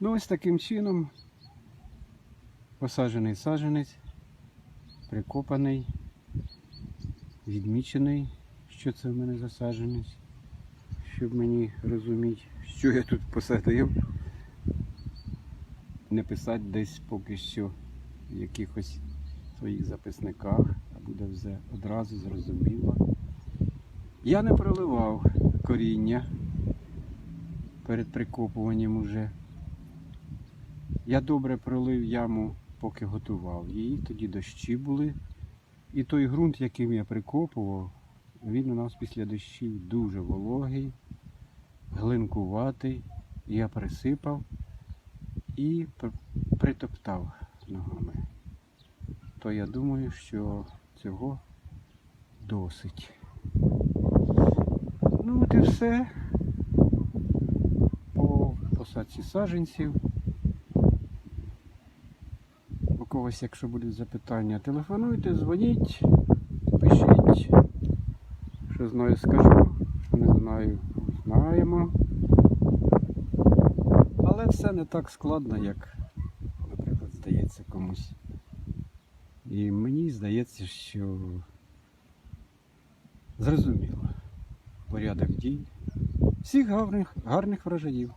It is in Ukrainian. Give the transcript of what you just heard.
Ну, ось таким чином посаджений саджанець, прикопаний, відмічений, що це в мене за саджанець, щоб мені розуміти, що я тут посадив. Не писати десь поки що в якихось своїх записниках, а буде все одразу зрозуміло. Я не проливав коріння перед прикопуванням уже. Я добре пролив яму, поки готував її, тоді дощі були. І той ґрунт, яким я прикопував, він у нас після дощів дуже вологий, глинкуватий. Я присипав і притоптав ногами. То я думаю, що цього досить. Ну от і все по посадці саджанців. У когось, якщо будуть запитання, телефонуйте, дзвоніть, пишіть. Що знаю, скажу, що не знаю, знаємо. Але все не так складно, як, наприклад, здається комусь. І мені здається, що зрозуміло порядок дій. Всіх гарних, гарних врожаїв.